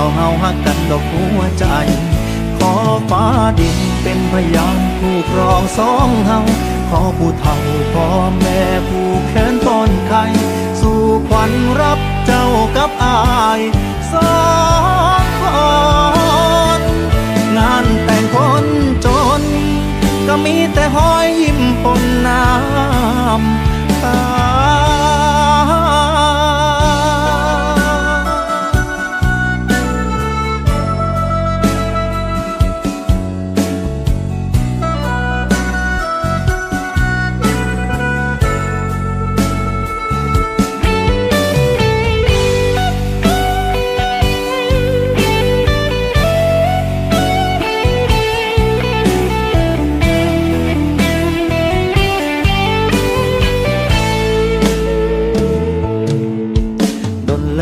เท่าเฮาฮักกันดอกหัวใจ ขอฟ้าดินเป็นพยานผู้ครองสองเฮาขอผู้เฒ่าพ่อแม่ผู้แขนต้นไข่สู่ขวัญรับเจ้ากับอายสองคนงานแต่งคนจน ก็มีแต่หอยยิ้มปนน้ำ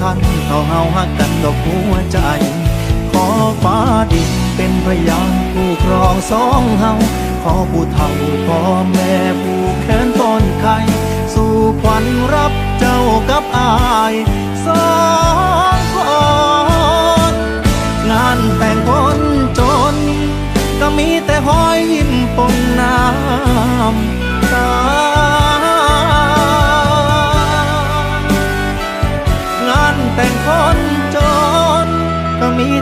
สำคัญเท่าเฮาฮักกันดอกหัวใจ ขอฟ้าดินเป็นพยานผู้ครองสองเฮาขอผู้เฒ่าพ่อแม่ผู้แขนต้นไข่สู่ขวัญรับเจ้ากับอายสองคนงานแต่งคนจน ก็มีแต่หอยยิ้มปนน้ำตา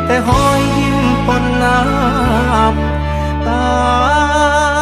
แต่หอยยิ้มปนน้ำตา